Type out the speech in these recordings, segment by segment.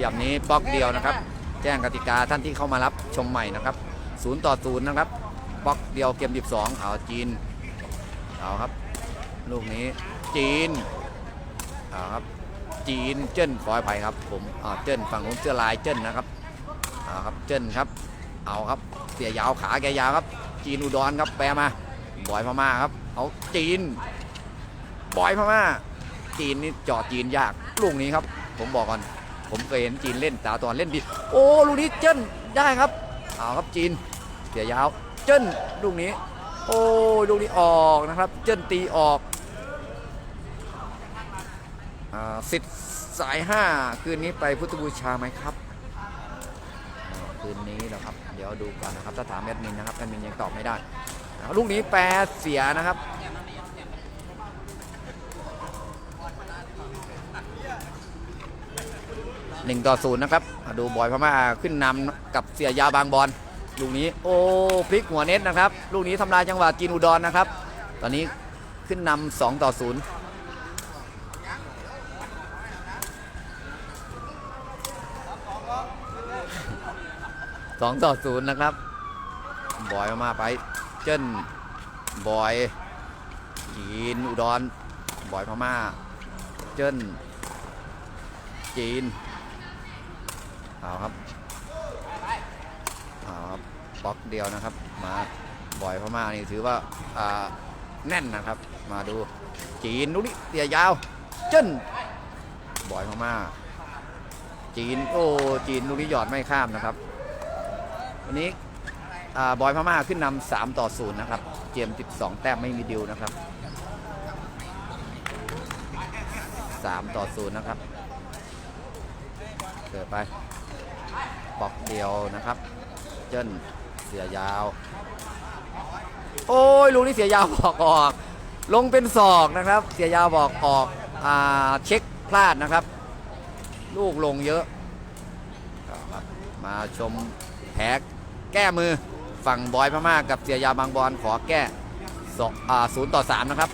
แบบนี้บล็อกเดียวนะครับ แจ้งกติกาท่านที่เข้ามารับชมใหม่นะครับ0ต่อ0นะครับบล็อกเดียวเกม 12เอาจีนเอาครับ ลูกนี้จีนเอาครับจีนเจิ้นขออภัยครับ ผมอ่าเจิ้นฝั่งนู้นเสื้อลายเจิ้นนะครับเอาครับเจิ้นครับ เอาครับเสียยาวขาแกยาวครับ จีนอุดรครับแปลมาบอยพม่าครับเอาจีนบอยพม่าจีนนี่เจาะจีนยากลูกนี้ครับ ผมบอกก่อน ผมเคยเห็นจีนเล่นตาตอนเล่นดี โอ้ลูกนี้เจิ้นได้ครับเอาครับจีนเสียยาว เจิ้นลูกนี้ โอ้ลูกนี้ออกนะครับ เจิ้นตีออกอ่าสิทธิ์สายห้าคืนนี้ไปพุทธบูชาไหมครับ คืนนี้นะครับ เดี๋ยวดูก่อนนะครับถ้าถามแอดมินนะครับแอดมินยังตอบไม่ได้ ลูกนี้แปรเสียนะครับ หนึ่งต่อศูนย์นะครับมาดูบอยพม่าขึ้นนำกับเสียยาบางบอลลูกนี้โอ้พลิกหัวเน็ตนะครับ ลูกนี้ทำลายจังหวะจีนอุดรนะครับ ตอนนี้ขึ้นนำสองต่อศูนย์สองต่อศูนย์นะครับ บอยพม่าไป เจิ้น บอยจีนอุดร บอยพม่า เจิ้น จีน เอาครับเอาครับบล็อกเดียวนะครับ มาบ่อยพม่านี่ถือว่าอ่าแน่นนะครับ มาดูจีนลูกนี้เตียยาวเจิ้นบ่อยพม่าจีนโอ้จีนลูกนี้หยอดไม่ข้ามนะครับ วันนี้บอยพม่าขึ้นนำสามต่อศูนย์นะครับเกม12แต้มไม่มีดิวนะครับสามต่อศูนย์นะครับเกิดไป บล็อกเดียวนะครับ เจิ้นเสียยาว โอ้ยลูกนี้เสียยาวบอกออก ลงเป็นศอกนะครับ เสียยาวบอกออกอ่าเช็คพลาดนะครับ ลูกลงเยอะเอาครับมาชมแพ้แก้มือฝั่งบอยพม่ากับเสียยาวบางบอลขอแก้สองอ่าศูนย์ต่อสามนะครับ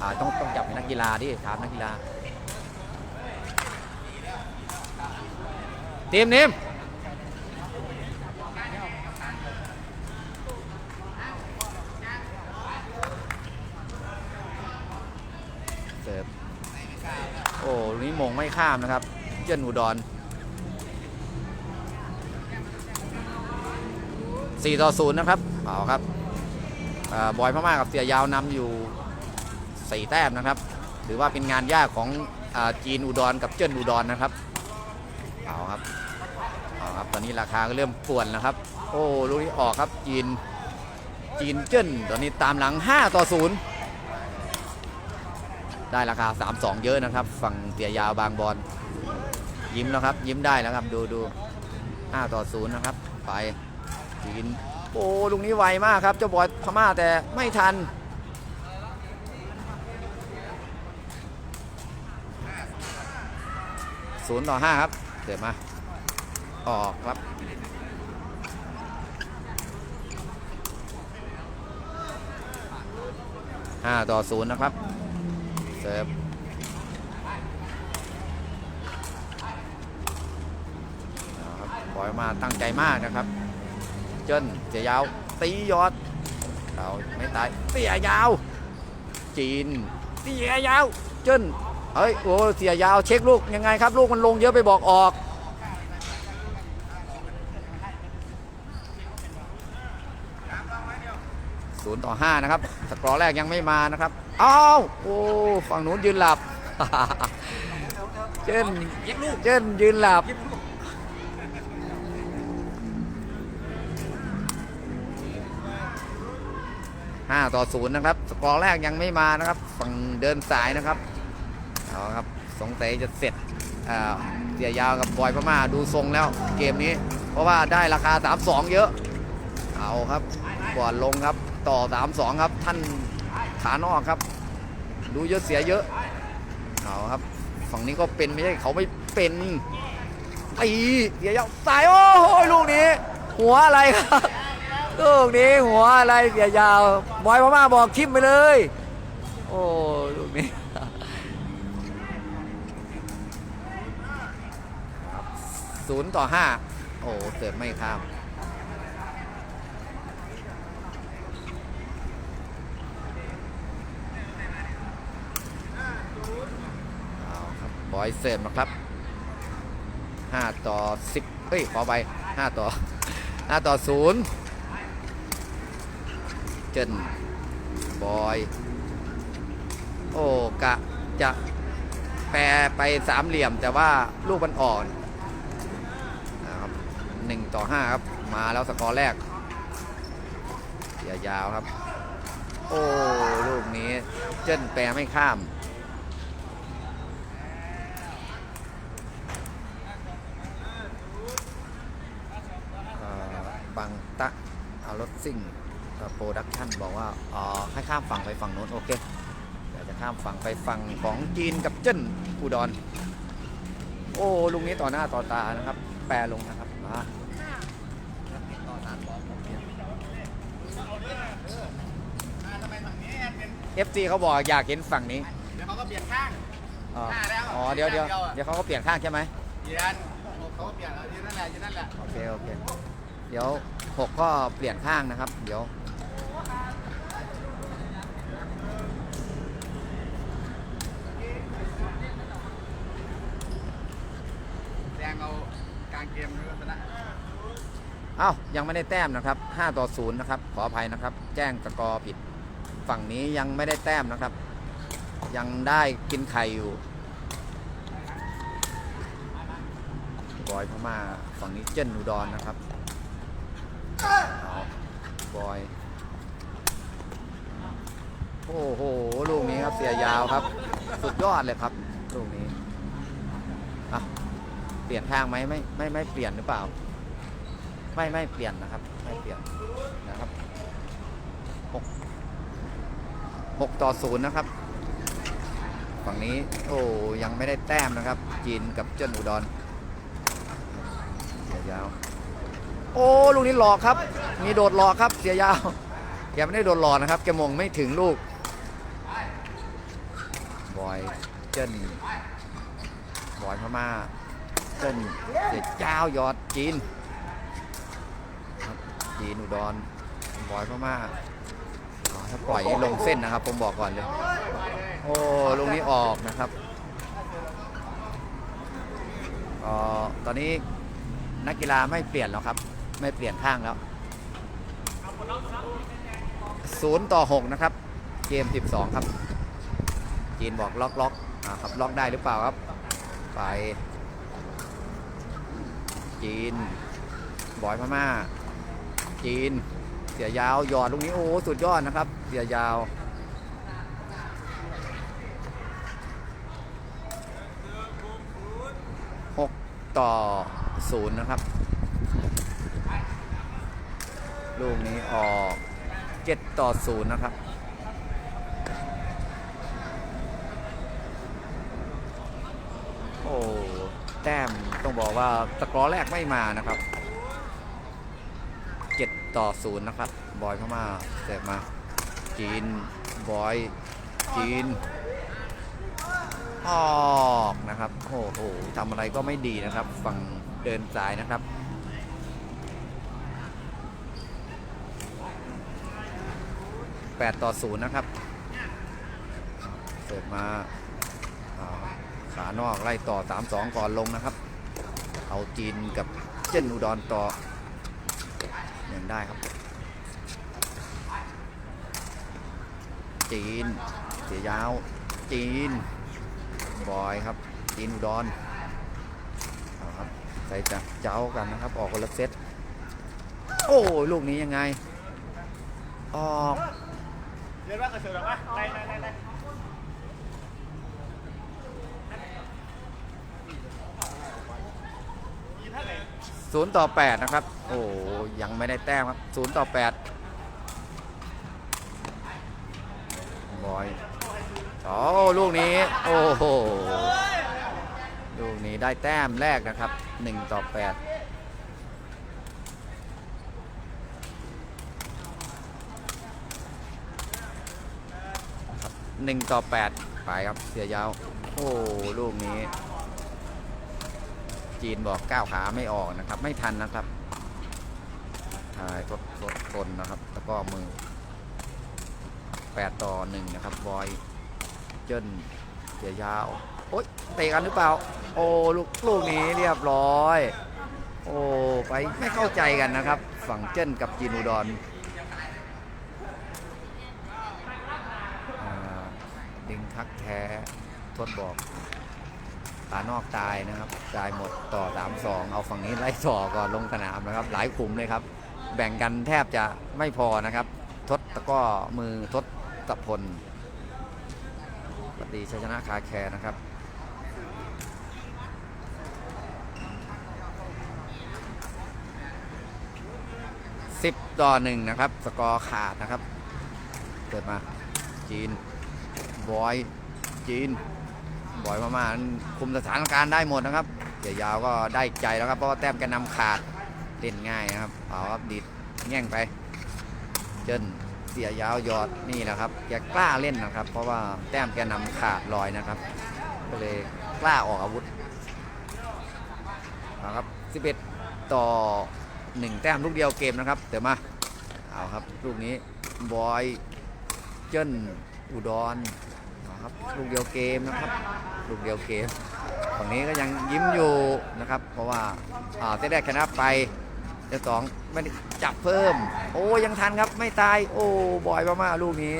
อ่าต้องต้องจับเป็นนักกีฬาดิถามนักกีฬา ทีมนิมเสิร์ฟโอ้ลูกนี้มงไม่ข้ามนะครับเจิ้นอุดร4ต่อ0นะครับเอาครับอบอยพม่ากับเสียยาวนำอยู่4แต้มนะครับถือว่าเป็นงานยากของอจีนอุดรกับเจิ้นอุดรนะครับเอาครับเอาครับ นี้ราคาก็เริ่มป่วนแล้วครับ โอ้ลูกนี้ออกครับจีน จีนเจิ้นตอนนี้ตามหลัง 5 ต่อ 0 ได้ราคา 3-2 เยอะนะครับ ฝั่งเตียยาวบางบอลยิ้มแล้วครับ ยิ้มได้แล้วครับ ดูดู5ต่อ 0 นะครับ ไป จีน โอ้ลูกนี้ไวมากครับ เจ้าบอยพม่าแต่ไม่ทันศูนย์ต่อห้าครับเกิดมา ออกครับห้าต่อศูนย์นะครับเสิร์ฟเอาครับบอยมาตั้งใจมากนะครับ เจิ้นเสียยาว ตียอดเอาไม่ตายเสียยาว จีน เสียยาว เจิ้นเฮ้ย โอ้ เสียยาว เช็คลูกยังไงครับ ลูกมันลงเยอะไปบอกออก ศูนย์ต่อห้านะครับสกอร์แรกยังไม่มานะครับอ้าวโอ้ฝั่งนู้นยืนหลับ เจนเจนยืนหลับห้าต่อศูนย์นะครับ สกอร์แรกยังไม่มานะครับ ฝั่งเดินสายนะครับเอาครับสงสัยจะเสร็จเสียยาวกับบอยพม่าดูทรงแล้วเกมนี้ เพราะว่าได้ราคา 3-2 เยอะ เอาครับก่อนลงครับ ต่อ 3-2 ครับท่านขานอกครับ ดูเยอะเสียเยอะเอาครับฝั่งนี้ก็เป็นไม่ใช่เขาไม่เป็นตีเสียยาวสายโอ้โหลูกนี้ หัวอะไรครับลูกนี้หัวอะไรเสียยาวบอยพม่าบอกทิมไปเลย โอ้ลูกนี้ศูนย์ต่อห้าโอ้เสิร์ฟไม่ข้าม เอาครั บอยเสิร์ฟนะครับ 5 ต่อ 10 เฮ้ย ขอไป5ต่อ 5 ต่อ 0 เจนบอย โอ้กะจะแปรไปสามเหลี่ยมแต่ว่าลูกมันอ่อนนะครับ1ต่อ5ครับ มาแล้วสกอร์แรกเสียยาวครับ โอ้ ลูกนี้เจนแปรไม่ข้าม เอ่ อบางตะเอารถซิ่งโปรดักชั่นบอกว่า อ๋อ ให้ข้ามฝั่งไปฝั่งโน้น โอเคเดี๋ยวจะข้ามฝั่งไปฝั่งของจีนกับเจิ้นอุดร โอ้ลุงนี้ต่อหน้าต่อตานะครับ แปรลงนะครับมาเอฟซีเขาบอกอยากเห็นฝั่งนี้ เดี๋ยวเขาก็เปลี่ยนข้างอ๋อหน้าแล้วอ๋อเดี๋ยวเดี๋ยวเดียวอะเดี๋ยวเขาก็เปลี่ยนข้างใช่ไหมเปลี่ยนเขาก็เปลี่ยนแล้วยืนนั่นแหละยืนนั่นแหละ โอเค โอเค เดี๋ยว หกก็เปลี่ยนข้างนะครับ เดี๋ยว แดงเอากลางเกมด้วยชนะเอ้ายังไม่ได้แต้มนะครับ 5 ต่อ 0 นะครับ ขออภัยนะครับ แจ้งสกอร์ผิด ฝั่งนี้ยังไม่ได้แต้มนะครับ ยังได้กินไข่อยู่บอยพม่าฝั่งนี้เจิ้นอุดรนะครับเอา บอย โอ้โห ลูกนี้ครับเสียยาวครับ สุดยอดเลยครับ ลูกนี้อะเปลี่ยนข้างไหมไม่ไม่ไม่เปลี่ยนหรือเปล่า ไม่ไม่เปลี่ยนนะครับ ไม่เปลี่ยนนะครับหกหกต่อศูนย์นะครับ ฝั่งนี้โอ้ยังไม่ได้แต้มนะครับ จีนกับเจิ้นอุดรเสียยาว โอ้ลูกนี้หลอกครับ มีโดดหลอกครับ เสียยาวแกไม่ได้โดดหลอกนะครับ แกมงไม่ถึงลูกบอยเจินบอยพม่าเจินเสียเจ้ายอดจีนจีนอุดรบอยพม่าถ้าปล่อยลงเส้นนะครับ ผมบอกก่อนเลย โอ้ลูกนี้ออกนะครับอ่อตอนนี้นักกีฬาไม่เปลี่ยนแล้วครับ ไม่เปลี่ยนข้างแล้วศูนย์ต่อหกนะครับ เกม12ครับ จีนบอกล็อกล็อกอ่าครับล็อกได้หรือเปล่าครับ ไป จีน บอยพม่า จีน เสียยาวหยอดลูกนี้โอ้สุดยอดนะครับ เสียยาวหกต่อศูนย์นะครับ ลูกนี้ออกเจ็ดต่อศูนย์นะครับ โอ้แต้มต้องบอกว่าตะกร้อแรกไม่มานะครับ 7 ต่อ 0 นะครับ บอยเข้ามาเสร์ฟมา จีน บอย จีน ออกนะครับ โอ้โหทำอะไรก็ไม่ดีนะครับ ฝั่งเดินสายนะครับ 8 ต่อ 0 นะครับ เสิร์ฟมาขานอกไล่ต่อ 3-2 ก่อนลงนะครับ เอาจีนกับเจนอุดรต่อยังได้ครับ จีนเสียยาว จีน บอยครับ จีนอุดรเอาครับใส่จะเจ้ากันนะครับ ออกคนละเซตโอ้ลูกนี้ยังไง ออก เรียนว่ากระเสือหรอวะไล่ไล่ไล่ไล่ศูนย์ต่อ8นะครับ โอ้ยังไม่ได้แต้มครับศูนย์ต่อ8บอยโอ้ลูกนี้ โอ้โห ลูกนี้ได้แต้มแรกนะครับหนึ่งต่อแปด 1 ต่อ 8 ไปครับ เสียยาว โอ้ลูกนี้ จีนบอกก้าวขาไม่ออกนะครับ ไม่ทันนะครับทายทดทดทนนะครับ แล้วก็มือ 8 ต่อ 1 นะครับ บอยเจิ้นเสียยาว โอ๊ยเตะกันหรือเปล่า โอ้ลูกลูกนี้เรียบร้อย โอ้ไปไม่เข้าใจกันนะครับ ฝั่งเจิ้นกับจีนอุดรอ่าดิง ทักแท้ทดบอกตานอกตายนะครับตายหมดต่อ 3 2 เอาฝั่งนี้ไล่ต่อก่อนลงสนามนะครับ หลายขุมเลยครับ แบ่งกันแทบจะไม่พอนะครับทศตะก้อมือทศตะพลปฏิชัยชนะคาแคร์นะครับสิบต่อหนึ่งนะครับ สกอร์ขาดนะครับ เกิดมาจีน บอยจีนบอยมาๆคุมสถานการณ์ได้หมดนะครับเดี๋ยวยาวก็ได้ใจแล้วครับเพราะว่าแต้มแกนำขาดเล่นง่ายนะครับเอาครับดิดแง่งไป เจนเสียยาวยอดนี่นะครับแกกล้าเล่นนะครับ เพราะว่าแต้มแกนำขาดลอยนะครับ ก็เลยกล้าออกอาวุธเอาครับ11 ต่อ 1 แต้มลูกเดียวเกมนะครับเดี๋ยวมาเอาครับลูกนี้บอยเจน อุดรเอาครับลูกเดียวเกมนะครับลูกเดียวเกมฝั่งนี้ก็ยังยิ้มอยู่นะครับ เพราะว่าเซตแรกชนะไปเซตสองไม่จับเพิ่ม โอ้ยังทันครับไม่ตาย โอ้บอยมากๆลูกนี้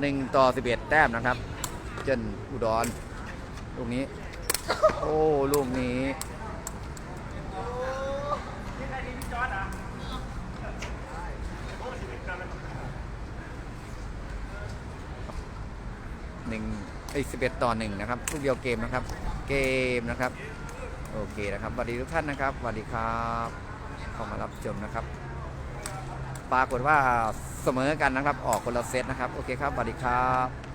หนึ่งต่อสิบเอ็ดแต้มนะครับ เจนอุดรลูกนี้ โอ้ลูกนี้ หนึ่งไอ้สิบเอ็ดต่อหนึ่งนะครับลูกเดียวเกมนะครับ เกมนะครับ โอเคนะครับสวัสดีทุกท่านนะครับสวัสดีครับเข้ามารับชมนะครับ ปรากฏว่าเสมอกันนะครับ ออกคนละเซตนะครับ โอเคครับสวัสดีครับ